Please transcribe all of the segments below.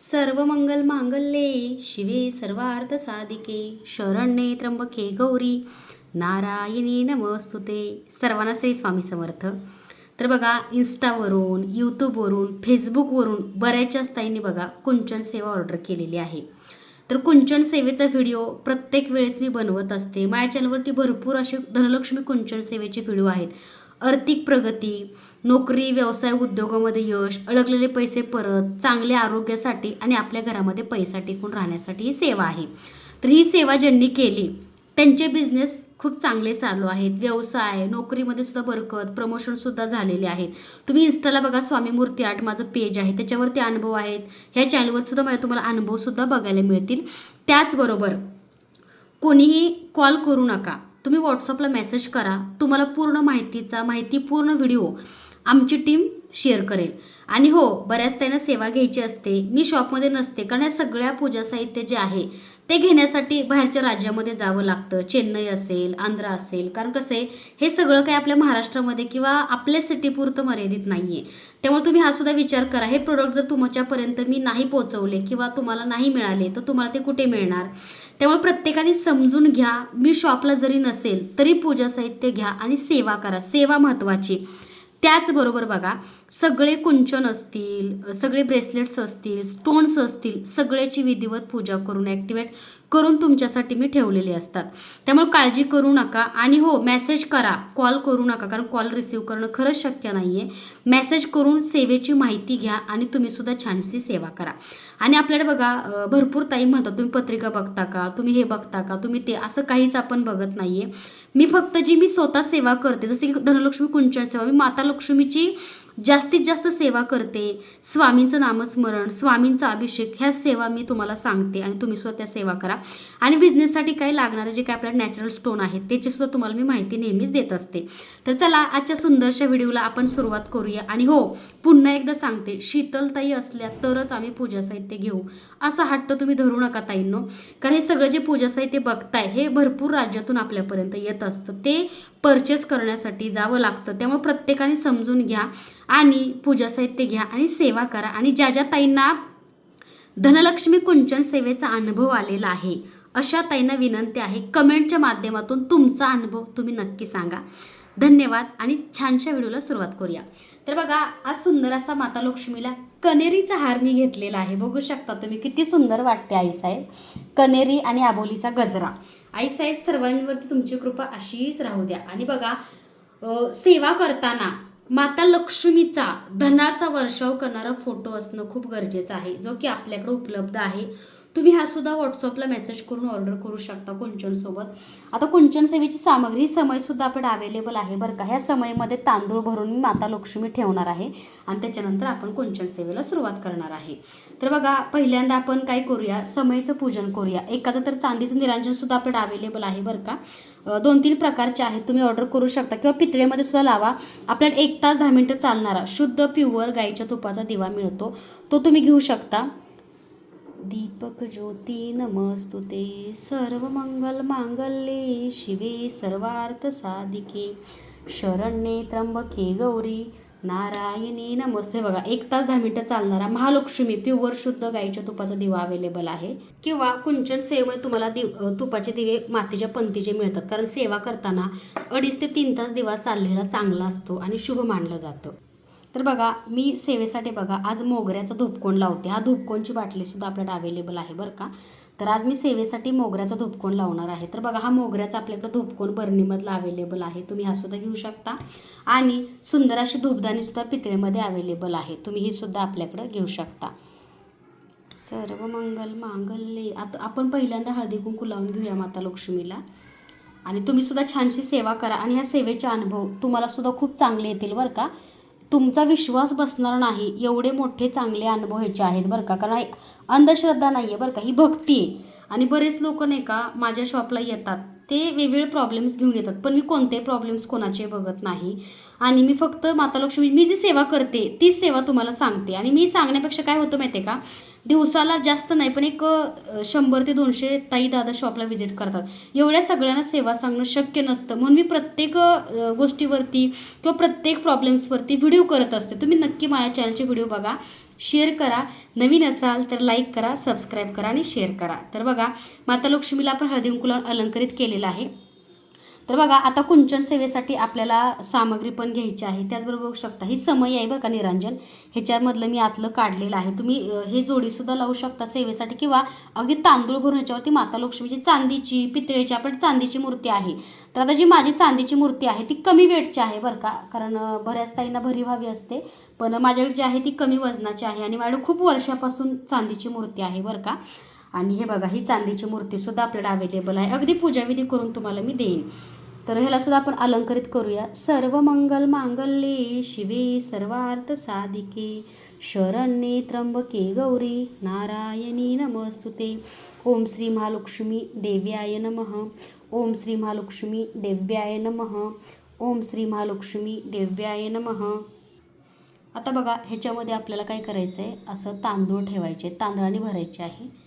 सर्व मंगल मांगल्ये शिवे सर्वार्थ साधिके शरण्ये त्र्यंबके गौरी नारायणी नमस्तुते. सर्वांना श्री स्वामी समर्थ. तर बघा इन्स्टावरून यूट्यूबवरून फेसबुकवरून बऱ्याचशाच ताईंनी बघा कुंचन सेवा ऑर्डर केलेली आहे. तर कुंचन सेवेचा व्हिडिओ प्रत्येक वेळेस मी बनवत असते. माझ्या चॅनलवरती भरपूर असे धनलक्ष्मी कुंचन सेवेचे व्हिडिओ आहेत. आर्थिक प्रगती नोकरी व्यवसाय उद्योगामध्ये यश अडकलेले पैसे परत चांगले आरोग्यासाठी आणि आपल्या घरामध्ये पैसा टिकून राहण्यासाठी ही सेवा आहे. तर ही सेवा ज्यांनी केली त्यांचे बिझनेस खूप चांगले चालू आहेत. व्यवसाय नोकरीमध्ये सुद्धा बरकत प्रमोशनसुद्धा झालेले आहेत. तुम्ही इन्स्टाला बघा स्वामी मूर्ती आर्ट माझं पेज आहे. त्याच्यावरती अनुभव आहेत. ह्या चॅनलवर सुद्धा मला तुम्हाला अनुभवसुद्धा बघायला मिळतील. त्याचबरोबर कोणीही कॉल करू नका. तुम्ही व्हॉट्सअपला मेसेज करा. तुम्हाला पूर्ण माहितीचा माहितीपूर्ण व्हिडिओ आमची टीम शेअर करेल. आणि हो बऱ्याच त्यांना सेवा घ्यायची असते मी शॉपमध्ये नसते कारण या सगळ्या पूजा साहित्य जे आहे ते घेण्यासाठी बाहेरच्या राज्यामध्ये जावं लागतं. चेन्नई असेल आंध्र असेल कारण कसं आहे हे सगळं काही आपल्या महाराष्ट्रामध्ये किंवा आपल्या सिटीपुरतं मर्यादित नाही आहे त्यामुळे तुम्ही हा सुद्धा विचार करा. हे प्रोडक्ट जर तुमच्यापर्यंत मी नाही पोहोचवले किंवा तुम्हाला नाही मिळाले तर तुम्हाला ते कुठे मिळणार? त्यामुळे प्रत्येकाने समजून घ्या. मी शॉपला जरी नसेल तरी पूजा साहित्य घ्या आणि सेवा करा. सेवा महत्त्वाची त्याचबरोबर बघा सगळे कुंचन असतील सगळे ब्रेसलेट्स असतील स्टोन्स असतील सगळ्याची विधिवत पूजा करून ॲक्टिवेट करून तुमच्यासाठी मी ठेवलेले असतात. त्यामुळे काळजी करू नका आणि हो मेसेज करा. कॉल करू नका कारण कॉल रिसीव करणं खरंच शक्य नाही आहे मेसेज करून सेवेची माहिती घ्या आणि तुम्हीसुद्धा छानशी सेवा करा. आणि आपल्याकडे बघा भरपूर ताई म्हणतात तुम्ही पत्रिका बघता का? तुम्ही हे बघता का? तुम्ही ते असं काहीच आपण बघत नाही आहे मी फक्त जी मी स्वतः सेवा करते जसे की धनलक्ष्मी कुंचन सेवा मी माता लक्ष्मीची जास्तीत जास्त सेवा करते. स्वामींचं नामस्मरण स्वामींचा अभिषेक ह्या सेवा मी तुम्हाला सांगते आणि तुम्ही सुद्धा त्या सेवा करा. आणि बिझनेससाठी काय लागणारे जे काय आपल्या नॅचरल स्टोन आहेत त्याची सुद्धा तुम्हाला मी माहिती नेहमीच देत असते. तर चला आजच्या सुंदरशा व्हिडिओला आपण सुरुवात करूया. आणि हो पुन्हा एकदा सांगते शीतलताई असल्या तरच आम्ही पूजा साहित्य घेऊ. असा हट्ट तुम्ही धरू नका ताईंनो. कारण हे सगळं जे पूजा साहित्य बघताय हे भरपूर राज्यातून आपल्यापर्यंत येत असतं. ते परचेस करण्यासाठी जावं लागतं. त्यामुळे प्रत्येकाने समजून घ्या आणि पूजा साहित्य घ्या आणि सेवा करा. आणि ज्या ज्या ताईंना धनलक्ष्मी कुंचन सेवेचा अनुभव आलेला आहे अशा ताईंना विनंती आहे कमेंटच्या माध्यमातून तुमचा अनुभव तुम्ही नक्की सांगा. धन्यवाद आणि छानशा व्हिडिओला सुरुवात करूया. तर बघा आज सुंदर असा माता लक्ष्मीला कनेरीचा हार मी घेतलेला आहे. बघू शकता तुम्ही किती सुंदर वाटते आईसाहेब कनेरी आणि आबोलीचा गजरा. आईसाहेब सर्वांवरती तुमची कृपा अशीच राहू द्या. आणि बघा सेवा करताना माता लक्ष्मीचा धनाचा वर्षाव करणारा फोटो असणं खूप गरजेचं आहे जो की आपल्याकडे उपलब्ध आहे. तुम्ही हा सुद्धा व्हॉट्सअपला मेसेज करून ऑर्डर करू शकता कुंचनसोबत. आता कुंचन सेवेची सामग्री समयसुद्धा आपल्याकडे अवेलेबल आहे बरं का. ह्या समयमध्ये तांदूळ भरून मी माता लक्ष्मी ठेवणार आहे आणि त्याच्यानंतर आपण कुंचन सेवेला सुरुवात करणार आहे. तर बघा पहिल्यांदा आपण काय करूया? समयचं पूजन करूया. एखादं तर चांदीचं निरांजनसुद्धा आपल्याकडे अवेलेबल आहे बरं का. दोन तीन प्रकारचे आहेत. तुम्ही ऑर्डर करू शकता. किंवा पितळेमध्ये सुद्धा लावा. आपल्याला एक तास दहा मिनटं चालणारा शुद्ध प्युअर गाईच्या तुपाचा दिवा मिळतो. तो तुम्ही घेऊ शकता. दीपक ज्योती नमस्तुते सर्व मंगल मांगल्ये शिवे सर्वार्थ साधिके. शरण्ये त्र्यंबके गौरी नारायणी नमस्ते. बघा एक तास दहा मिनिटं चालणारा महालक्ष्मी प्युअर शुद्ध गाईच्या तुपाचा दिवा अवेलेबल आहे. किंवा कुंचन सेवेमध्ये तुम्हाला दिव तुपाचे दिवे मातीच्या पंथीचे मिळतात. कारण सेवा करताना अडीच ते तीन तास दिवा चाललेला चांगला असतो आणि शुभ मानलं जातं. तर बघा मी सेवेसाठी बघा आज मोगऱ्याचा धूपकोण लावते. हा धूपकोणची बाटलीसुद्धा आपल्याकडे अवेलेबल आहे बरं का? तर आज मी सेवेसाठी मोगऱ्याचा धूपकोण लावणार आहे. तर बघा हा मोगऱ्याचा आपल्याकडे धूपकोण बर्नीमधला अवेलेबल आहे. तुम्ही हा सुद्धा घेऊ शकता. आणि सुंदर अशी धूपदानीसुद्धा पितळेमध्ये अवेलेबल आहे. तुम्ही ही सुद्धा आपल्याकडे घेऊ शकता. सर्व मंगल मांगल्ये. आता आपण पहिल्यांदा हळदी कुंकू लावून घेऊया माता लक्ष्मीला. आणि तुम्ही सुद्धा छानशी सेवा करा. आणि ह्या सेवेचे अनुभव तुम्हाला सुद्धा खूप चांगले येतील बरं का? तुमचा विश्वास बसणार नाही. एवढे मोठे चांगले अनुभव ह्याचे आहेत बरं का. कारण अंधश्रद्धा नाही आहे बरं का. ही भक्ती आहे. आणि बरेच लोक नाही का माझ्या शॉपला येतात. ते वेगवेगळे प्रॉब्लेम्स घेऊन येतात. पण मी कोणते प्रॉब्लेम्स कोणाचे बघत नाही. आणि मी फक्त माता लक्ष्मी मी जी सेवा करते तीच सेवा तुम्हाला सांगते. आणि मी सांगण्यापेक्षा काय होतं माहिती आहे का दिवसाला जास्त नाही पण एक शंभर ते दोनशे ताई दादा शॉपला व्हिजिट करतात. एवढ्या सगळ्यांना सेवा सांगणं शक्य नसतं. म्हणून मी प्रत्येक गोष्टीवरती किंवा प्रत्येक प्रॉब्लेम्सवरती व्हिडिओ करत असते. तुम्ही नक्की माझ्या चॅनलचे व्हिडिओ बघा. शेअर करा. नवीन असाल तर लाईक करा सबस्क्राईब करा आणि शेअर करा. तर बघा माता लक्ष्मीला आपण हळदी कुंकूला अलंकरित केलेलं आहे. तर बघा आता कुंचन सेवेसाठी आपल्याला सामग्री पण घ्यायची आहे. त्याचबरोबर बघू शकता ही समय आहे बरं का निरंजन. ह्याच्यामधलं मी आतलं काढलेलं आहे. तुम्ही हे जोडीसुद्धा लावू शकता सेवेसाठी किंवा अगदी तांदूळ भरून ह्याच्यावरती माता लक्ष्मीची चांदीची पितळेची आपण चांदीची मूर्ती आहे. तर आता जी माझी चांदीची मूर्ती आहे ती कमी वेटची आहे बरं का. कारण बऱ्याच ताईंना भरी व्हावी असते. पण माझ्याकडे जी आहे ती कमी वजनाची आहे आणि माझ्याकडे खूप वर्षापासून चांदीची मूर्ती आहे बरं का. आणि हे बघा ही चांदीची मूर्तीसुद्धा आपल्याला अवेलेबल आहे. अगदी पूजाविधी करून तुम्हाला मी देईन. तर ह्याला सुद्धा आपण अलंकरित करूया. सर्व मंगल मांगल्ये शिवे सर्वार्थ साधिके. शरण्ये त्र्यंबके गौरी नारायणी नमस्तुते. ओम श्री महालक्ष्मी देव्याय नम. ओम श्री महालक्ष्मी देव्याय नम. ओम श्री महालक्ष्मी देव्याय नमः. आता बघा ह्याच्यामध्ये आपल्याला काय करायचं आहे असं तांदूळ ठेवायचे. तांदळाने भरायचे आहे.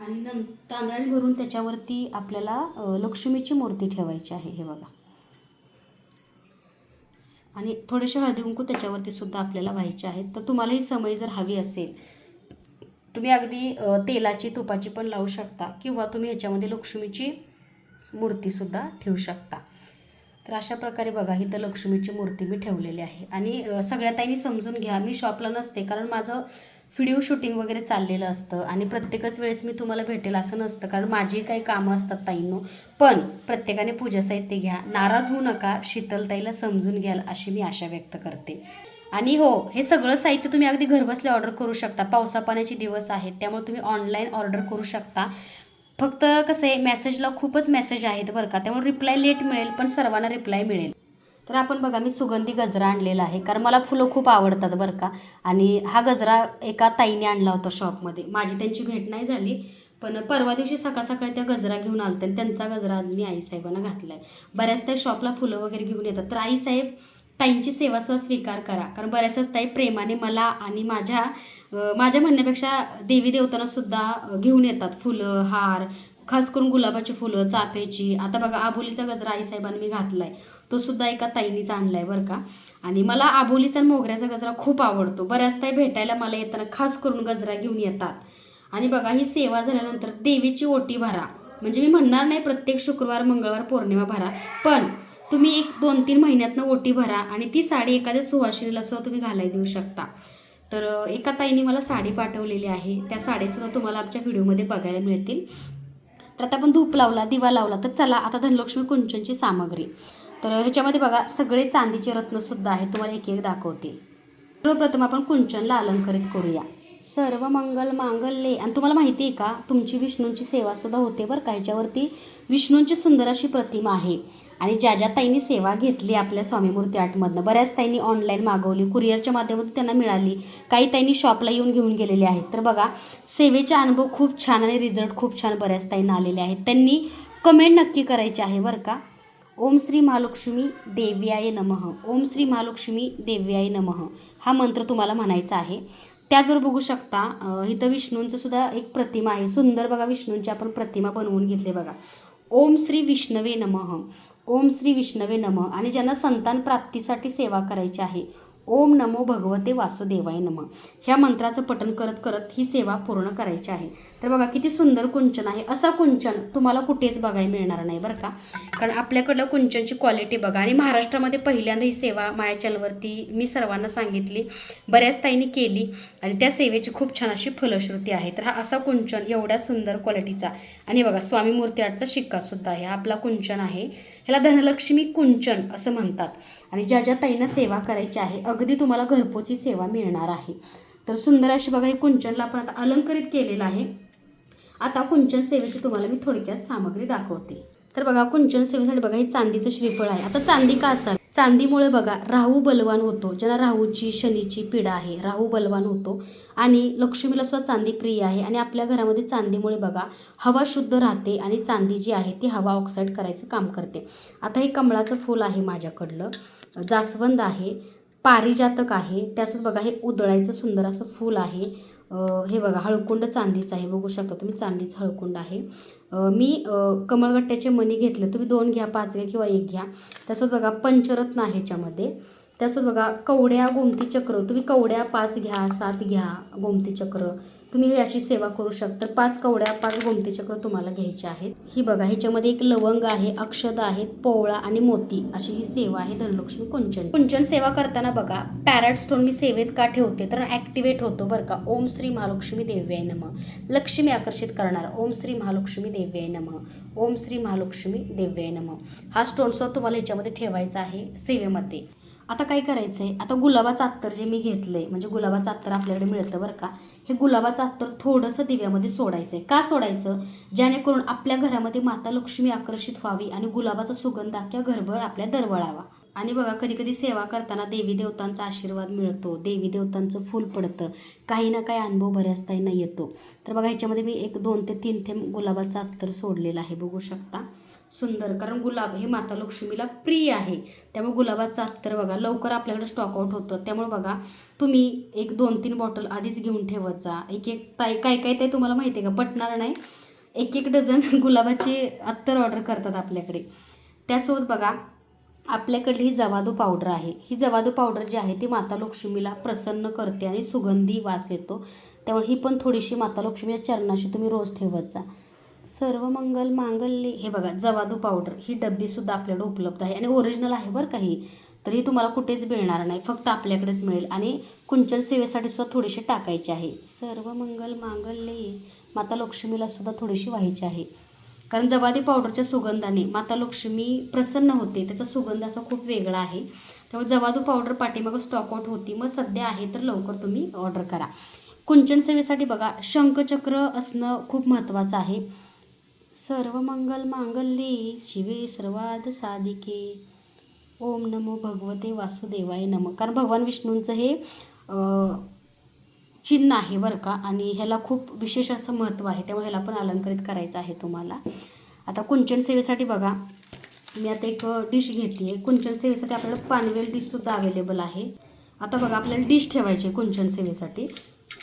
आणि नं तांदळाने भरून त्याच्यावरती आपल्याला लक्ष्मीची मूर्ती ठेवायची आहे हे बघा. आणि थोडेसे हळदी कुंकू त्याच्यावरती सुद्धा आपल्याला व्हायचे आहेत. तर तुम्हाला ही समय जर हवी असेल तुम्ही अगदी तेलाची तुपाची पण लावू शकता किंवा तुम्ही ह्याच्यामध्ये लक्ष्मीची मूर्तीसुद्धा ठेवू शकता. तर अशा प्रकारे बघा इथं लक्ष्मीची मूर्ती मी ठेवलेली आहे. आणि सगळ्या ताईंनी समजून घ्या. मी शॉपला नसते कारण माझं व्हिडिओ शूटिंग वगैरे चाललेलं असतं आणि प्रत्येकच वेळेस मी तुम्हाला भेटेल असं नसतं. कारण माझी काही कामं असतात ताईंनो. पण प्रत्येकाने पूजा साहित्य घ्या. नाराज होऊ नका. शीतलताईला समजून घ्याल अशी मी आशा व्यक्त करते. आणि हो हे सगळं साहित्य तुम्ही अगदी घरबसल्या ऑर्डर करू शकता. पावसा पाण्याचे दिवस आहेत. त्यामुळे तुम्ही ऑनलाईन ऑर्डर करू शकता. फक्त कसं आहे मेसेजला खूपच मेसेज आहेत बरं का. त्यामुळे रिप्लाय लेट मिळेल पण सर्वांना रिप्लाय मिळेल. तर आपण बघा मी सुगंधी गजरा आणलेला आहे कारण मला फुलं खूप आवडतात बरं का. आणि हा गजरा एका ताईने आणला होता शॉपमध्ये. माझी त्यांची भेट नाही झाली पण परवा दिवशी सकाळ सकाळी त्या गजरा घेऊन आलत्या आणि त्यांचा गजरा आज मी आईसाहेबांना घातला आहे बऱ्याच त्या शॉपला फुलं वगैरे घेऊन येतात. तर आईसाहेब ताईंची सेवा सुद्धा स्वीकार करा कारण बऱ्याचशाच ताई प्रेमाने मला आणि माझ्या माझ्या म्हणण्यापेक्षा देवी देवतांना सुद्धा घेऊन येतात फुलं हार खास करून गुलाबाची फुलं चाफ्याची. आता बघा आबोलीचा गजरा आईसाहेबांनी मी घातला आहे तो सुद्धा एका ताईनीच आणला आहे बरं का. आणि मला आबोलीचा आणि मोगऱ्याचा गजरा खूप आवडतो. बऱ्याच ताई भेटायला मला येताना खास करून गजरा घेऊन येतात. आणि बघा ही सेवा झाल्यानंतर देवीची ओटी भरा. म्हणजे मी म्हणणार नाही प्रत्येक शुक्रवार मंगळवार पौर्णिमा भरा. पण तुम्ही एक दोन तीन महिन्यातनं ओटी भरा आणि ती साडी एखाद्या सुवासिनीला सुद्धा तुम्ही घालाय देऊ शकता. तर एका ताईने मला साडी पाठवलेली आहे. त्या साडीसुद्धा तुम्हाला आमच्या व्हिडिओमध्ये बघायला मिळतील. तर आता आपण धूप लावला दिवा लावला तर चला आता धनलक्ष्मी कुंचनची सामग्री. तर ह्याच्यामध्ये बघा सगळे चांदीचे रत्नसुद्धा आहेत. तुम्हाला एक एक दाखवते. सर्वप्रथम आपण कुंचनला अलंकरित करूया. सर्व मंगल मांगल्ये. आणि तुम्हाला माहिती आहे का तुमची विष्णूंची सेवासुद्धा होते बरं का. ह्याच्यावरती विष्णूंची सुंदर अशी प्रतिमा आहे. आणि ज्या ज्या ताईंनी सेवा घेतली आपल्या स्वामीमूर्ती आर्टमधनं बऱ्याच ताईंनी ऑनलाईन मागवली कुरिअरच्या माध्यमातून त्यांना मिळाली. काही ताईंनी शॉपला येऊन घेऊन गेलेले आहेत. तर बघा सेवेचे अनुभव खूप छान आणि रिझल्ट खूप छान बऱ्याच ताईंना आलेले आहेत. त्यांनी कमेंट नक्की करायची आहे बरं का. ओम श्री महालक्ष्मी देव्याय नमः. ओम श्री महालक्ष्मी देव्याय नमः. हा मंत्र तुम्हाला म्हणायचा आहे. त्याचबरोबर बघू शकता इथं विष्णूंचं सुद्धा एक प्रतिमा आहे. सुंदर बघा विष्णूंची आपण प्रतिमा बनवून घेतली बघा. ओम श्री विष्णवे नमः. ओम श्री विष्णवे नमः. आणि ज्यांना संतान प्राप्तीसाठी सेवा करायची आहे ओम नमो भगवते वासुदेवाय नम. ह्या मंत्राचं पठण करत करत ही सेवा पूर्ण करायची आहे. तर बघा किती सुंदर कुंचन आहे. असा कुंचन तुम्हाला कुठेच बघायला मिळणार नाही बरं का? कारण आपल्याकडलं कुंचनची क्वालिटी बघा. आणि महाराष्ट्रामध्ये पहिल्यांदा ही सेवा माया चॅनलवरती मी सर्वांना सांगितली बऱ्याच ताईंनी केली आणि त्या सेवेची खूप छान अशी फलश्रुती आहे. तर हा असा कुंचन एवढ्या सुंदर क्वालिटीचा आणि बघा स्वामी मूर्ती आर्टचा शिक्कासुद्धा आहे. हा आपला कुंचन आहे. ह्याला धनलक्ष्मी कुंचन असं म्हणतात. आणि ज्या ज्या ताईंना सेवा करायची आहे अगदी तुम्हाला घरपोची सेवा मिळणार आहे. तर सुंदर अशी बघा हे कुंचनला आपण आता अलंकरित केलेलं आहे. आता कुंचन सेवेची तुम्हाला मी थोडक्यात सामग्री दाखवते. तर बघा कुंचन सेवेसाठी बघा हे चांदीचं श्रीफळ आहे. आता चांदी का असावी? चांदीमुळे बघा राहू बलवान होतो. ज्यांना राहूची शनीची पीडा आहे राहू बलवान होतो. आणि लक्ष्मीला सुद्धा चांदी प्रिय आहे. आणि आपल्या घरामध्ये चांदीमुळे बघा हवा शुद्ध राहते आणि चांदी जी आहे ती हवा ऑक्साईड करायचं काम करते. आता हे कमळाचं फूल आहे माझ्याकडलं. जास्वंद आहे पारिजातक आहे. त्यासोबत बघा हे उदळायचं सुंदर असं फूल आहे. हे बघा हळकुंड चांदीचं आहे. बघू शकता तुम्ही चांदीचं हळकुंड आहे. मी कमळगट्ट्याचे मणी घेतले. तुम्ही दोन घ्या पाच घ्या किंवा एक घ्या. त्यासोबत बघा पंचरत्न आहे ह्याच्यामध्ये त्यासोबत बघा कवड्या गोमती चक्र. तुम्ही कवड्या पाच घ्या सात घ्या गोमती चक्र. तुम्ही ही अशी सेवा करू शकता. पाच कवड्या पाच गोमतीचक्र तुम्हाला घ्यायचे आहेत. ही बघा ह्याच्यामध्ये एक लवंग आहे अक्षद आहेत पोवळा आणि मोती. अशी ही सेवा आहे धनलक्ष्मी कुंचन. कुंचन सेवा करताना बघा पॅरट स्टोन मी सेवेत का ठेवते? तर ॲक्टिवेट होतो बरं का. ओम श्री महालक्ष्मी देव्याय नम. लक्ष्मी आकर्षित करणार. ओम श्री महालक्ष्मी देव्याय नम. ओम श्री महालक्ष्मी देव्याय नम. हा स्टोनसुद्धा तुम्हाला ह्याच्यामध्ये ठेवायचा आहे सेवेमध्ये. आता काय करायचं आहे आता गुलाबाचं अत्तर जे मी घेतलं आहे म्हणजे गुलाबाचं अत्तर आपल्याकडे मिळतं बरं का हे गुलाबाचं अत्तर थोडंसं दिव्यामध्ये सोडायचं आहे का सोडायचं? जेणेकरून आपल्या घरामध्ये माता लक्ष्मी आकर्षित व्हावी आणि गुलाबाचा सुगंध अख्ख्या घरभर आपल्या दरवळावा. आणि बघा कधी कधी सेवा करताना देवी देवतांचा आशीर्वाद मिळतो देवी देवतांचं फूल पडतं काही ना काही अनुभव बऱ्याच ताईंना येतो. तर बघा ह्याच्यामध्ये मी एक दोन ते तीन थेंब गुलाबाचं अत्तर सोडलेलं आहे बघू शकता. सुंदर. कारण गुलाब हे माता लक्ष्मीला प्रिय आहे. त्यामुळे गुलाबाचं अत्तर बघा. लवकर आपल्याकडे स्टॉक आउट होतं. त्यामुळे बघा तुम्ही एक दोन तीन बॉटल आधीच घेऊन ठेवत जा. एक एक ताई काय काय ताई तुम्हाला माहिती आहे का? पटणार नाही. एक एक डझन गुलाबाची अत्तर ऑर्डर करतात आपल्याकडे. त्यासोबत बघा आपल्याकडली ही जवादू पावडर आहे. ही जवादू पावडर जी आहे ती माता लक्ष्मीला प्रसन्न करते आणि सुगंधी वास येतो. त्यामुळे ही पण थोडीशी माता लक्ष्मीच्या चरणाशी तुम्ही रोज ठेवत जा. सर्व मंगल मांगल्ये हे बघा जवादू पावडर ही डब्बीसुद्धा आपल्याकडे उपलब्ध आहे. आणि ओरिजिनल आहे बरं काही तरी तर ही तुम्हाला कुठेच मिळणार नाही. फक्त आपल्याकडेच मिळेल. आणि कुंचन सेवेसाठी सुद्धा थोडीशी टाकायची आहे. सर्व मंगल मांगल्ये माता लक्ष्मीला सुद्धा थोडीशी व्हायची आहे. कारण जवादी पावडरच्या सुगंधाने माता लक्ष्मी प्रसन्न होते. त्याचा सुगंध असा खूप वेगळा आहे. त्यामुळे जवादू पावडर पाठीमागं स्टॉकआउट होती. मग सध्या आहे तर लवकर तुम्ही ऑर्डर करा. कुंचन सेवेसाठी बघा शंखचक्र असणं खूप महत्त्वाचं आहे. सर्व मंगल मांगल्ये शिवे सर्वाद साधिके ओम नमो भगवते वासुदेवाय नम. कारण भगवान विष्णूंचं हे चिन्ह आहे बरं का? आणि ह्याला खूप विशेष असं महत्त्व आहे. त्यामुळे ह्याला पण अलंकृत करायचं आहे तुम्हाला. आता कुंचन सेवेसाठी बघा मी आता एक डिश घेते आहे. कुंचन सेवेसाठी आपल्याला पानवेल डिशसुद्धा अवेलेबल आहे. आता बघा आपल्याला डिश ठेवायची आहे कुंचन सेवेसाठी.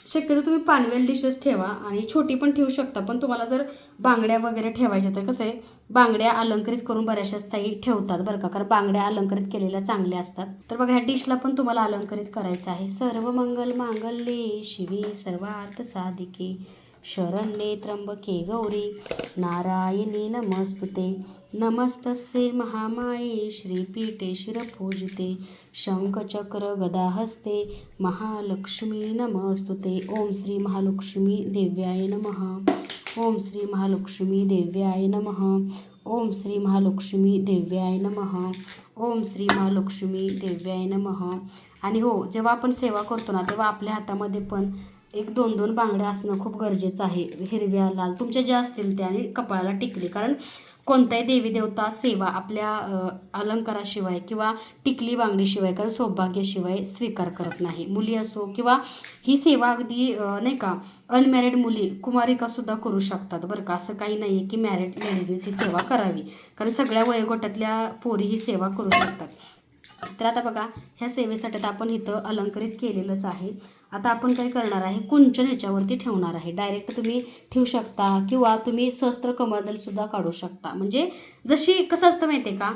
शक्यतो तुम्ही पानवेल डिशेस ठेवा आणि छोटी पण ठेवू शकता पण तुम्हाला जर बांगड्या वगैरे ठेवायच्या तर कसं आहे बांगड्या अलंकृत करून बऱ्याचशा ताई ठेवतात बरं का कारण बांगड्या अलंकृत केलेल्या चांगल्या असतात. तर बघा ह्या डिशला पण तुम्हाला अलंकृत करायचं आहे. सर्व मंगल मांगल्ये शिवी सर्वार्थ साधिके शरण्ये त्र्यंबके गौरी नारायणी नमस्तुते. नमस्तस्ये महामाये श्रीपीठे शिरपूजिते शंखचक्र गदाहस्ते महालक्ष्मी नमस्तुते ओम श्री महालक्ष्मी देव्याय नमः। ओम श्री महालक्ष्मी देव्याय नमः। ओम श्री महालक्ष्मी देव्याय नमः। ओम श्री महालक्ष्मी देव्याय नमः। आणि हो जेव्हा आपण सेवा करतो ना तेव्हा आपल्या हातामध्ये पण एक दोन दोन बांगड्या असणं खूप गरजेचं आहे. हिरव्या लाल तुमच्या ज्या असतील त्या आणि कपाळाला टिकली. कारण कोणत्याही देवी देवता सेवा आपल्या अलंकाराशिवाय किंवा टिकली बांगडीशिवाय कारण सौभाग्याशिवाय स्वीकार करत नाही. मुली असो किंवा ही सेवा अगदी नाही का अनमॅरिड मुली कुमारिकासुद्धा करू शकतात. बरं का असं काही नाही आहे की मॅरिड लेडीजनेच ही सेवा करावी. कारण सगळ्या वयोगटातल्या पोरी ही सेवा करू शकतात. तर आता बघा ह्या सेवेसाठी तर आपण इथं अलंकृत केलेलंच आहे. आता आपण काय करणार आहे? कुंचन ह्याच्यावरती ठेवणार आहे. डायरेक्ट तुम्ही ठेवू शकता किंवा तुम्ही सहस्त्र कमळदलसुद्धा काढू शकता. म्हणजे जशी कसं असतं माहिती आहे का?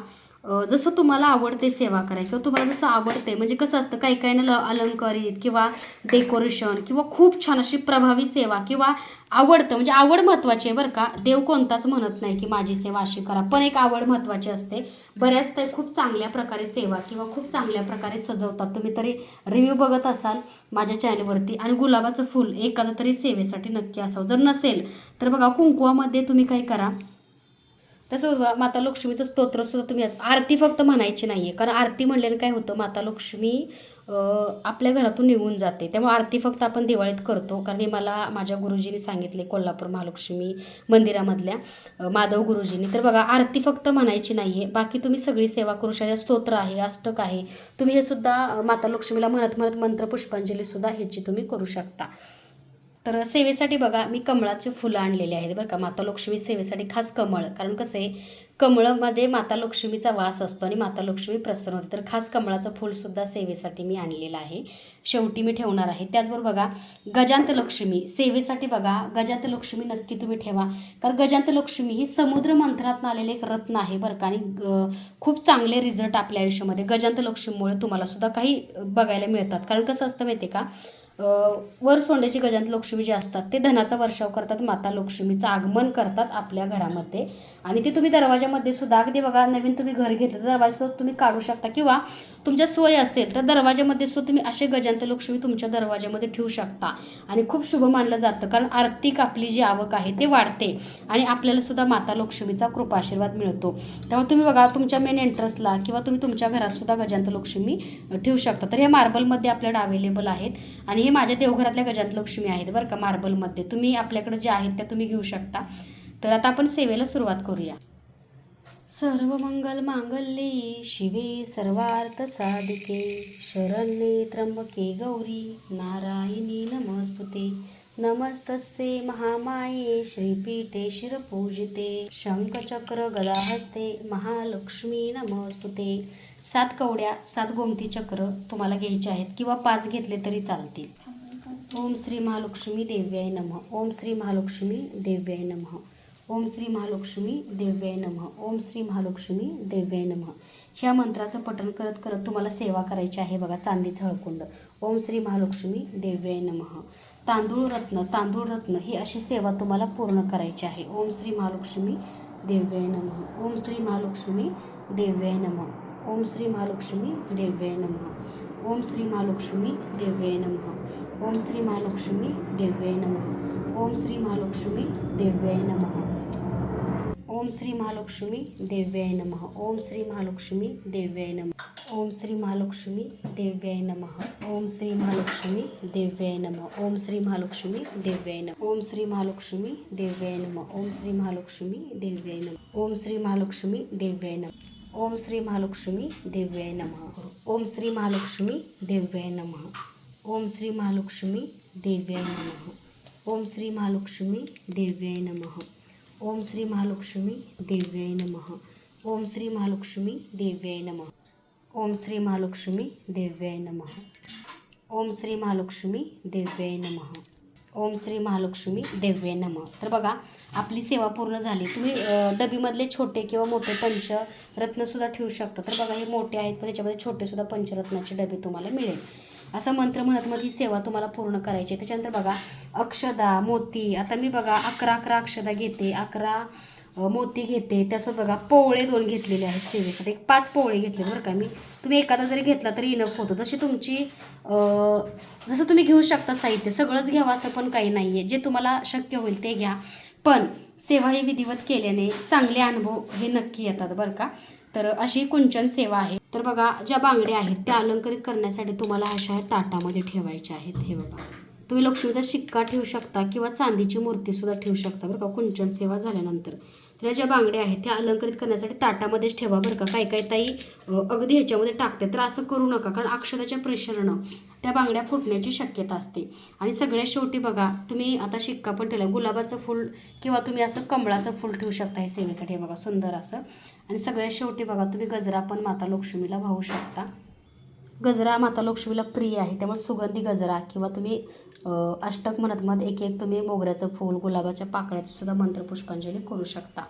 जसं तुम्हाला आवडते सेवा करायला किंवा तुम्हाला जसं आवडते म्हणजे कसं असतं काही काही ना अलंकारित किंवा डेकोरेशन किंवा खूप छान अशी प्रभावी सेवा किंवा आवडतं म्हणजे आवड महत्त्वाची आहे बरं का. देव कोणताच म्हणत नाही की माझी सेवा अशी करा पण एक आवड महत्त्वाची असते. बऱ्याच ते खूप चांगल्या प्रकारे सेवा किंवा खूप चांगल्या प्रकारे सजवतात. तुम्ही तरी रिव्ह्यू बघत असाल माझ्या चॅनलवरती आणि गुलाबाचं फूल एखादं तरी सेवेसाठी नक्की असावं. जर नसेल तर बघा कुंकुवामध्ये तुम्ही काय करा तसं माता लक्ष्मीचं स्तोत्र सुद्धा तुम्ही आरती फक्त म्हणायची नाही आहे कारण आरती म्हणल्यानं काय होतं माता लक्ष्मी आपल्या घरातून निघून जाते. त्यामुळे आरती फक्त आपण दिवाळीत करतो कारण हे मला माझ्या गुरुजींनी सांगितले कोल्हापूर महालक्ष्मी मंदिरामधल्या माधव गुरुजींनी. तर बघा आरती फक्त म्हणायची नाही आहे बाकी तुम्ही सगळी सेवा करू शकता. स्तोत्र आहे अष्टक आहे तुम्ही हे सुद्धा माता लक्ष्मीला म्हणत म्हणत मंत्र पुष्पांजलीसुद्धा ह्याची तुम्ही करू शकता. तर सेवेसाठी बघा मी कमळाचे फुलं आणलेले आहेत बरं का. माता लक्ष्मी सेवेसाठी खास कमळ. कारण कसं आहे कमळामध्ये माता लक्ष्मीचा वास असतो आणि माता लक्ष्मी प्रसन्न होते. तर खास कमळाचं फुलसुद्धा सेवेसाठी मी आणलेलं आहे. शेवटी मी ठेवणार आहे. त्याचबरोबर बघा गजांत लक्ष्मी. सेवेसाठी बघा गजांत लक्ष्मी नक्की तुम्ही ठेवा. कारण गजांत लक्ष्मी ही समुद्र मंत्रातनं आलेले एक रत्न आहे बरं का. आणि ग- खूप चांगले रिझल्ट आपल्या आयुष्यामध्ये. गजांत लक्ष्मीमुळे तुम्हाला सुद्धा काही बघायला मिळतात. कारण कसं असतं माहिती आहे का वर सोंड्याची गजांत लक्ष्मी जे असतात ते धनाचा वर्षाव करतात माता लक्ष्मीचं आगमन करतात आपल्या घरामध्ये. आणि ते तुम्ही दरवाजामध्ये सुद्धा अगदी बघा नवीन तुम्ही घर घेतलं तर दरवाजा सुद्धा तुम्ही काढू शकता. किंवा तुमच्या सोय असेल तर दरवाजामध्ये सुद्धा तुम्ही असे गजांत लक्ष्मी तुमच्या दरवाजामध्ये ठेवू शकता. आणि खूप शुभ मानलं जातं कारण आर्थिक आपली जी आवक आहे ते वाढते. आणि आपल्याला सुद्धा माता लक्ष्मीचा कृपा आशीर्वाद मिळतो. त्यामुळे तुम्ही बघा तुमच्या मेन एंट्रन्सला किंवा तुम्ही तुमच्या घरात सुद्धा गजांत लक्ष्मी ठेवू शकता. तर हे मार्बलमध्ये आपल्याकडे अवेलेबल आहेत. आणि हे माझ्या देवघरातल्या गजांत लक्ष्मी आहेत बरं का मार्बलमध्ये. तुम्ही आपल्याकडे जे आहेत त्या तुम्ही घेऊ शकता. तर आता आपण सेवेला सुरुवात करूया. सर्व मंगल मांगल्ये शिवे सर्वार्थ साधिके शरण्ये त्र्यंबके गौरी नारायणी नमस्तुते. नमस्तस्ये महामाये श्रीपीठे शिरपूजिते. शंखचक्र गदाहस्ते महालक्ष्मी नमस्तुते. सात कवड्या सात गोमती चक्र तुम्हाला घ्यायचे आहेत किंवा पाच घेतले तरी चालतील. ओम श्री महालक्ष्मी देव्याय नमः. ओम श्री महालक्ष्मी देव्याय नमः. ओम श्री महालक्ष्मी देव्याय नमः. ओम श्री महालक्ष्मी देव्याय नमः. ह्या मंत्राचं पठण करत करत तुम्हाला सेवा करायची आहे बघा चांदीचं हळकुंड. ओम श्री महालक्ष्मी देव्याय नमः. तांदूळ रत्न तांदूळ रत्न ही अशी सेवा तुम्हाला पूर्ण करायची आहे. ओम श्री महालक्ष्मी देव्याय नमः. ओम श्री महालक्ष्मी देव्याय नमः. ओम श्री महालक्ष्मी देव्याय नमः. ओम श्री महालक्ष्मी देव्याय नमः. ओम श्री महालक्ष्मी देव्याय नमः. ओम श्री महालक्ष्मी देव्याय नमः. ओम श्री महालक्ष्मी देव्याय नमः ओम श्री महालक्ष्मी देव्याय नमः ओम श्री महालक्ष्मी देव्याय नमः ओम श्री महालक्ष्मी देव्याय नमः ओम श्री महालक्ष्मी देव्याय नमः ओम श्री महालक्ष्मी देव्याय नमः ओम श्री महालक्ष्मी देव्याय नमः ओम श्री महालक्ष्मी देव्याय नमः ओम श्री महालक्ष्मी देव्याय नमः ओम श्री महालक्ष्मी देव्याय नमः ओम श्री महालक्ष्मी देव्याय नमः ओम श्री महालक्ष्मी देव्याय नमः ओम श्री महालक्ष्मी देव्याय नमः। ओम श्री महालक्ष्मी देव्याय नमः। ओम श्री महालक्ष्मी देव्याय नमः। ओम श्री महालक्ष्मी देव्याय नमः। ओम श्री महालक्ष्मी देव्य नमः। तर बघा आपली सेवा पूर्ण झाली. तुम्ही डबीमधले छोटे किंवा मोठे पंचरत्नसुद्धा ठेवू शकता. तर बघा हे मोठे आहेत पण याच्यामध्ये छोटेसुद्धा पंचरत्नाचे डबे तुम्हाला मिळेल. असं मंत्र म्हणत मग ही सेवा तुम्हाला पूर्ण करायची आहे. त्याच्यानंतर बघा अक्षदा मोती आता मी बघा अकरा अकरा अक्षदा घेते अकरा मोती घेते त्यासोबत बघा पोवळे दोन घेतलेले आहेत सेवेसाठी. एक पाच पोवळे घेतले बरं का मी. तुम्ही एखादा जरी घेतला तरी इनफ होतो. जशी तुमची जसं तुम्ही घेऊ शकता साहित्य सगळंच घ्यावं असं पण काही नाही आहे जे तुम्हाला शक्य होईल ते घ्या. पण सेवा ही विधिवत केल्याने चांगले अनुभव हे नक्की येतात बरं का. तर अशी कुंचन सेवा आहे. तर बघा ज्या बांगड्या आहेत त्या अलंकरित करण्यासाठी तुम्हाला अशा ताटामध्ये ठेवायच्या आहेत. हे बघा. तुम्ही लक्ष्मीचा शिक्का ठेवू शकता किंवा चांदीची मूर्तीसुद्धा ठेवू शकता बरं का कुंचन सेवा झाल्यानंतर. तर ज्या बांगड्या आहेत त्या अलंकृत करण्यासाठी ताटामध्येच ठेवा बरं का. काही काही ताई अगदी ह्याच्यामध्ये टाकते. तर असं करू नका कारण अक्षराच्या प्रेशरनं त्या बांगड्या फुटण्याची शक्यता असते. आणि सगळ्यात शेवटी बघा तुम्ही आता शिक्का पण ठेवला. गुलाबाचं फूल किंवा तुम्ही असं कमळाचं फूल ठेवू शकता हे सेवेसाठी बघा सुंदर असं. आणि सगळ्यात शेवटी बघा तुम्ही गजरा पण माता लक्ष्मीला वाहू शकता. गजरा माता लक्ष्मीला प्रिय आहे. त्यामुळे सुगंधी गजरा किंवा तुम्ही अष्टक म्हणत एक एक तुम्ही मोगऱ्याचं फूल गुलाबाच्या पाकळ्याचं सुद्धा मंत्रपुष्पांजली करू शकता.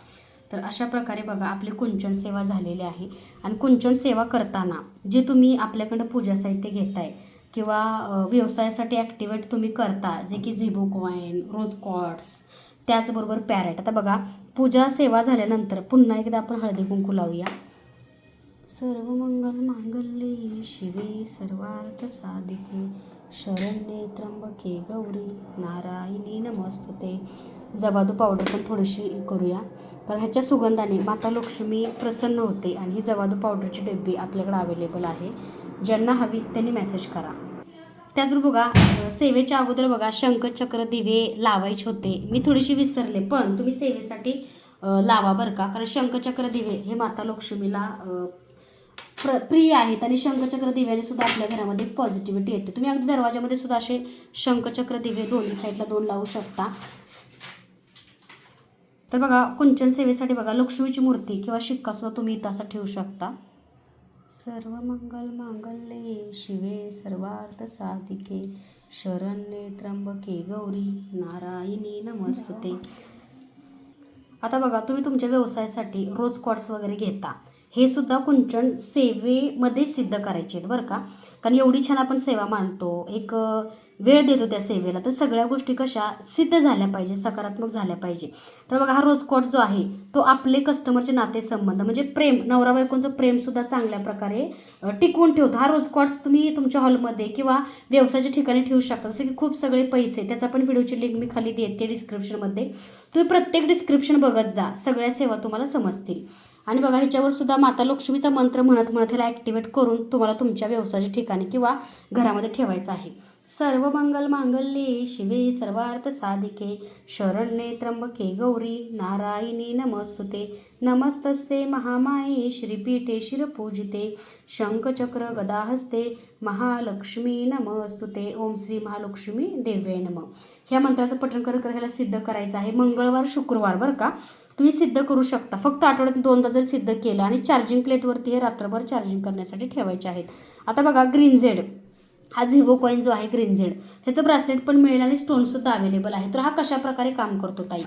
तर अशा प्रकारे बघा आपली कुंचन सेवा झालेली आहे. आणि कुंचन सेवा करताना जे तुम्ही आपल्याकडं पूजा साहित्य घेताय किंवा व्यवसायासाठी ॲक्टिवेट तुम्ही करता जे की झिबो कॉईन रोज कॉट्स त्याचबरोबर पॅरेट आता बघा पूजा सेवा झाल्यानंतर पुन्हा एकदा आपण हळदी कुंकू लावूया. सर्व मंगल मांगल्ये शिवे सर्वार्थ साधिके. शरण्ये त्र्यंबके गौरी नारायणी नमस्तुते. जवादू पावडर पण थोडीशी करूया. कारण ह्याच्या सुगंधाने माता लक्ष्मी प्रसन्न होते आणि ही जवादू पावडरची डब्बी आपल्याकडे अवेलेबल आहे. ज्यांना हवी त्यांनी मेसेज करा. त्याचबरोबर बघा सेवेच्या अगोदर बघा शंखचक्र दिवे लावायचे होते. मी थोडीशी विसरले पण तुम्ही सेवेसाठी लावा बरं का? कारण शंखचक्र दिवे हे माता लक्ष्मीला प्र प्रिय आहेत आणि शंखचक्र दिव्याने सुद्धा आपल्या घरामध्ये एक पॉझिटिव्हिटी येते. तुम्ही अगदी दरवाजामध्ये सुद्धा असे शंखचक्र दिवे दोन्ही साईडला दोन लावू शकता. तर बघा कुंचन सेवेसाठी बघा लक्ष्मीची मूर्ती किंवा शिक्का सुद्धा तुम्ही इथं असा ठेवू शकता. सर्व मंगल मांगल्ये शिवे सर्वार्थ साधिके शरण्ये त्र्यंबके गौरी नारायणी नमस्तुते. आता बघा तुम्ही तुमच्या व्यवसायासाठी रोज कॉट्स वगैरे घेता. हे सुद्धा कुंचन सेवेमध्ये सिद्ध करायचे आहेत बरं का. कारण एवढी छान आपण सेवा मांडतो एक वेळ देतो त्या सेवेला. तर सगळ्या गोष्टी कशा सिद्ध झाल्या पाहिजे सकारात्मक झाल्या पाहिजे. तर बघा हा रोज कॉट जो आहे तो आपले कस्टमरचे नातेसंबंध म्हणजे प्रेम नवरा बायकोंचं प्रेमसुद्धा चांगल्या प्रकारे टिकवून ठेवतो. हा रोजकॉट्स तुम्ही तुमच्या हॉलमध्ये किंवा व्यवसायाच्या ठिकाणी ठेवू शकता. जसं की खूप सगळे पैसे त्याचा पण व्हिडिओची लिंक मी खाली देते डिस्क्रिप्शनमध्ये तुम्ही प्रत्येक डिस्क्रिप्शन बघत जा. सगळ्या सेवा तुम्हाला समजतील. आणि बघा ह्याच्यावर सुद्धा माता लक्ष्मीचा मंत्र म्हणत म्हणत ह्याला ॲक्टिवेट करून तुम्हाला तुमच्या व्यवसायाच्या ठिकाणी किंवा घरामध्ये ठेवायचं आहे. सर्व मंगल मांगल्ये शिवे सर्वार्थ साधिके शरण्ये त्र्यंबके गौरी नारायणी नमस्तुते. नमस्तस्ते महामाये श्रीपीठे शिरपूजिते. शंखचक्र गदाहस्ते महालक्ष्मी नमस्तुते. ओम श्री महालक्ष्मी देव्ये नम. ह्या मंत्राचं पठण करत ह्याला सिद्ध करायचं आहे मंगळवार शुक्रवार बरं का? तुम्ही सिद्ध करू शकता. फक्त आठवड्यात दोनदा जर सिद्ध केलं आणि चार्जिंग प्लेटवरती हे रात्रभर चार्जिंग करण्यासाठी ठेवायचे आहेत. आता बघा ग्रीन झेड हा झिवो कॉईन जो आहे ग्रीन झेड त्याचं ब्रासलेट पण मिळेल आणि स्टोनसुद्धा अवेलेबल आहे. तर हा कशा प्रकारे काम करतो ताई?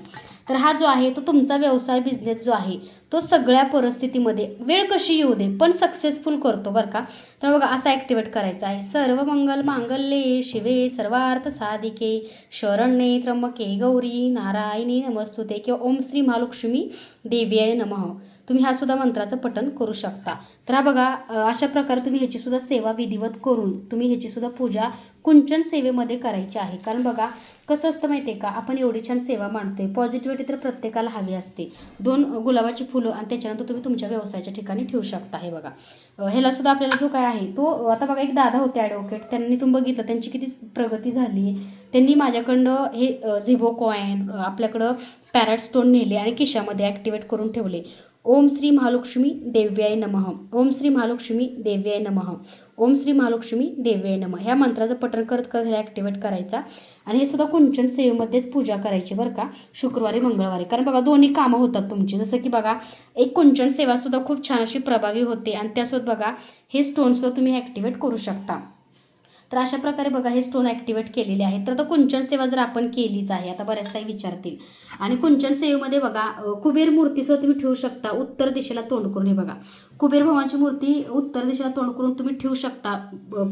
तर हा जो आहे तो तुमचा व्यवसाय बिझनेस जो आहे तो सगळ्या परिस्थितीमध्ये वेळ कशी येऊ दे पण सक्सेसफुल करतो बरं का? तर बघा असा ॲक्टिवेट करायचा आहे. सर्व मंगल मांगल्ये शिवे सर्वार्थ साधिके शरण्ये त्र्यंबके गौरी नारायणी नमस्तुते किंवा ओम श्री महालक्ष्मी देव्याय नमः. तुम्ही हा सुद्धा मंत्राचं पठण करू शकता. तर हा बघा अशा प्रकारे तुम्ही ह्याची सुद्धा सेवा विधिवत करून तुम्ही ह्याची सुद्धा पूजा कुंचन सेवेमध्ये करायची आहे. कारण बघा कसं असतं माहिती आहे का? आपण एवढी छान सेवा मांडतोय. पॉझिटिव्हिटी तर प्रत्येकाला हवी असते. दोन गुलाबाची फुलं आणि त्याच्यानंतर तुम्ही तुमच्या व्यवसायाच्या ठिकाणी ठेवू शकता हे बघा. ह्याला सुद्धा आपल्याला जो काय आहे तो आता बघा एक दादा होते ॲडव्होकेट त्यांनी तुम्ही बघितलं त्यांची किती प्रगती झाली. त्यांनी माझ्याकडं हे झिबो कॉईन आपल्याकडं पॅरट स्टोन नेले आणि खिशामध्ये ॲक्टिवेट करून ठेवले. ओम श्री महालक्ष्मी देव्याय नमः. ओम श्री महालक्ष्मी देव्याय नमः. ओम श्री महालक्ष्मी देव्याय नमः. ह्या मंत्राचं पठण करत करत ह्याला ॲक्टिवेट करायचा. आणि हे सुद्धा कुंचन सेवेमध्येच पूजा करायची बरं का शुक्रवारी मंगळवारी. कारण बघा दोन्ही कामं होतात तुमची. जसं की बघा एक कुंचन सेवासुद्धा खूप छान अशी प्रभावी होते. आणि त्यासोबत बघा हे स्टोनसुद्धा तुम्ही ॲक्टिवेट करू शकता. तर अशा प्रकारे बघा हे स्टोन ॲक्टिवेट केलेले आहेत. तर आता कुंचन सेवा जर आपण केलीच आहे आता बऱ्याच काही विचारतील. आणि कुंचन सेवेमध्ये बघा कुबेर मूर्तीसुद्धा तुम्ही ठेवू शकता उत्तर दिशेला तोंड करून. हे बघा कुबेर भगवानची मूर्ती उत्तर दिशेला तोंड करून तुम्ही ठेवू शकता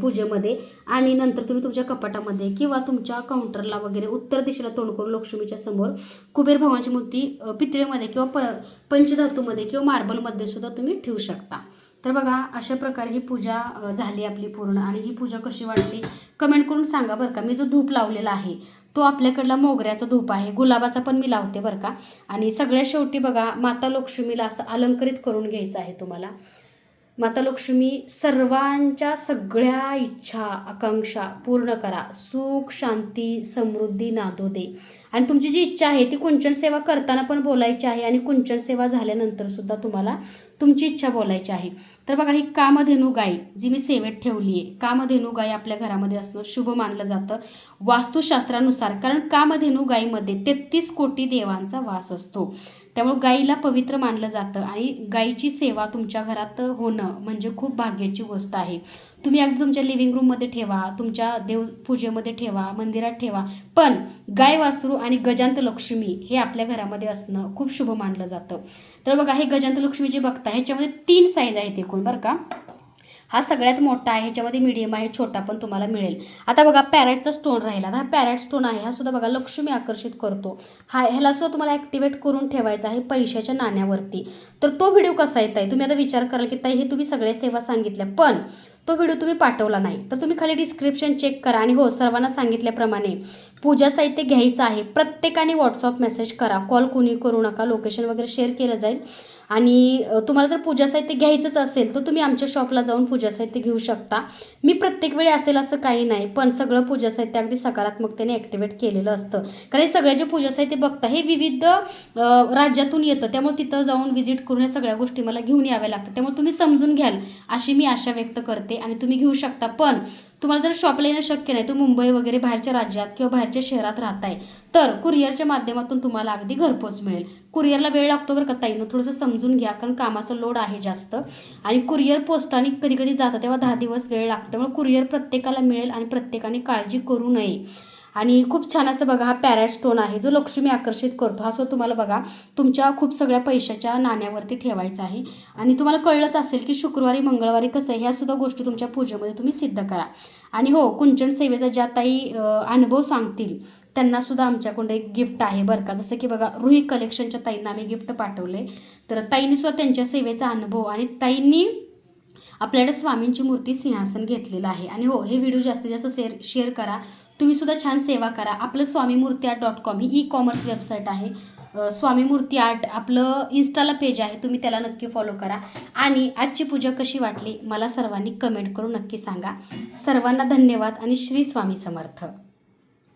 पूजेमध्ये. आणि नंतर तुम्ही तुमच्या कपाटामध्ये किंवा तुमच्या काउंटरला वगैरे उत्तर दिशेला तोंड करून लक्ष्मीच्या समोर कुबेर भगवानची मूर्ती पितळेमध्ये किंवा प पंचधातूमध्ये किंवा मार्बलमध्ये सुद्धा तुम्ही ठेवू शकता. तर बघा अशा प्रकारे ही पूजा झाली आपली पूर्ण. आणि ही पूजा कशी वाटली? कमेंट करून सांगा बरं का. मी जो धूप लावलेला आहे तो आपल्याकडला मोगऱ्याचा धूप आहे. गुलाबाचा पण मी लावते बरं का. आणि सगळ्या शेवटी बघा माता लक्ष्मीला असं अलंकृत करून घ्यायचं आहे तुम्हाला. माता लक्ष्मी सर्वांच्या सगळ्या इच्छा आकांक्षा पूर्ण करा. सुख शांती समृद्धी नादो दे. आणि तुमची जी इच्छा आहे ती कुंचन सेवा करताना पण बोलायची आहे आणि कुंचन सेवा झाल्यानंतर सुद्धा तुम्हाला तुमची इच्छा बोलायची आहे. तर बघा ही कामधेनू गाय जी मी सेवेत ठेवली आहे कामधेनू गाय आपल्या घरामध्ये असणं शुभ मानलं जातं वास्तुशास्त्रानुसार. कारण कामधेनू गायीमध्ये तेहतीस कोटी देवांचा वास असतो. त्यामुळे गाईला पवित्र मानलं जातं आणि गाईची सेवा तुमच्या घरात होणं म्हणजे खूप भाग्याची गोष्ट आहे. तुम्ही अगदी तुमच्या लिव्हिंग रूममध्ये ठेवा तुमच्या देवपूजेमध्ये ठेवा मंदिरात ठेवा. पण गाय वासरू आणि गजांत लक्ष्मी हे आपल्या घरामध्ये असणं खूप शुभ मानलं जातं. तर बघा हे गजांत लक्ष्मी जे बघता ह्याच्यामध्ये तीन साईज आहेत एकूण बरं का? हा सगळ्यात मोठा आहे ह्याच्यामध्ये मीडियम आहे छोटा पण तुम्हाला मिळेल. आता बघा पॅरेटचा स्टोन राहिला. आता हा पॅरेट स्टोन आहे हा सुद्धा बघा लक्ष्मी आकर्षित करतो. हा ह्याला सुद्धा तुम्हाला ॲक्टिवेट करून ठेवायचा आहे पैशाच्या नाण्यावरती. तर तो व्हिडिओ कसा येत आहे तुम्ही आता विचार कराल की ताई हे तुम्ही सगळ्या सेवा सांगितल्या पण तो व्हिडिओ तुम्ही पाठवला नाही. तर तुम्ही खाली डिस्क्रिप्शन चेक करा आणि हो सर्वांना सांगितल्याप्रमाणे पूजा साहित्य घ्यायचं आहे. प्रत्येकाने व्हॉट्सअप मेसेज करा. कॉल कुणी करू नका. लोकेशन वगैरे शेअर केलं जाईल. आणि तुम्हाला जर पूजा साहित्य घ्यायचंच असेल तर तुम्ही आमच्या शॉपला जाऊन पूजा साहित्य घेऊ शकता. मी प्रत्येक वेळी असेल असं काही नाही पण सगळं पूजा साहित्य अगदी सकारात्मकतेने ॲक्टिवेट केलेलं असतं. कारण हे सगळे जे पूजा साहित्य बघता हे विविध राज्यातून येतं. त्यामुळे तिथं जाऊन व्हिजिट करून या सगळ्या गोष्टी मला घेऊन याव्या लागतात. त्यामुळे तुम्ही समजून घ्याल अशी मी आशा व्यक्त करते आणि तुम्ही घेऊ शकता. पण तुम्हाला जर शॉपला येणं शक्य नाही तुम्ही मुंबई वगैरे बाहेरच्या राज्यात किंवा बाहेरच्या शहरात राहताय तर कुरिअरच्या माध्यमातून तुम्हाला अगदी घरपोच मिळेल. कुरिअरला वेळ लागतो बरं का ताईनं. थोडंसं समजून घ्या कारण कामाचा लोड आहे जास्त. आणि कुरिअर पोस्टाने कधी कधी जातं तेव्हा दहा दिवस वेळ लागतो त्यामुळे कुरिअर प्रत्येकाला मिळेल आणि प्रत्येकाने काळजी करू नये. आणि खूप छान असं बघा हा पॅरेट स्टोन आहे जो लक्ष्मी आकर्षित करतो. हा सो तुम्हाला बघा तुमच्या खूप सगळ्या पैशाच्या नाण्यावरती ठेवायचा आहे. आणि तुम्हाला कळलंच असेल की शुक्रवारी मंगळवारी कसं आहे ह्या सुद्धा गोष्टी तुमच्या पूजेमध्ये तुम्ही सिद्ध करा. आणि हो कुंचन सेवेचा ज्या ताई अनुभव सांगतील त्यांना सुद्धा आमच्याकडून एक गिफ्ट आहे बरं का. जसं की बघा रुही कलेक्शनच्या ताईंना आम्ही गिफ्ट पाठवले. तर ताईंनी सुद्धा त्यांच्या सेवेचा अनुभव आणि ताईंनी आपल्याकडे स्वामींची मूर्ती सिंहासन घेतलेलं आहे. आणि हो हे व्हिडिओ जास्तीत जास्त शेअर शेअर करा. तुम्ही सुद्धा छान सेवा करा. आपलं Swami Murti art dot com ही ई कॉमर्स वेबसाईट आहे. स्वामी मूर्ती आर्ट आपलं इन्स्टाला पेज आहे. तुम्ही त्याला नक्की फॉलो करा. आणि आजची पूजा कशी वाटली मला सर्वांनी कमेंट करून नक्की सांगा. सर्वांना धन्यवाद आणि श्री स्वामी समर्थ.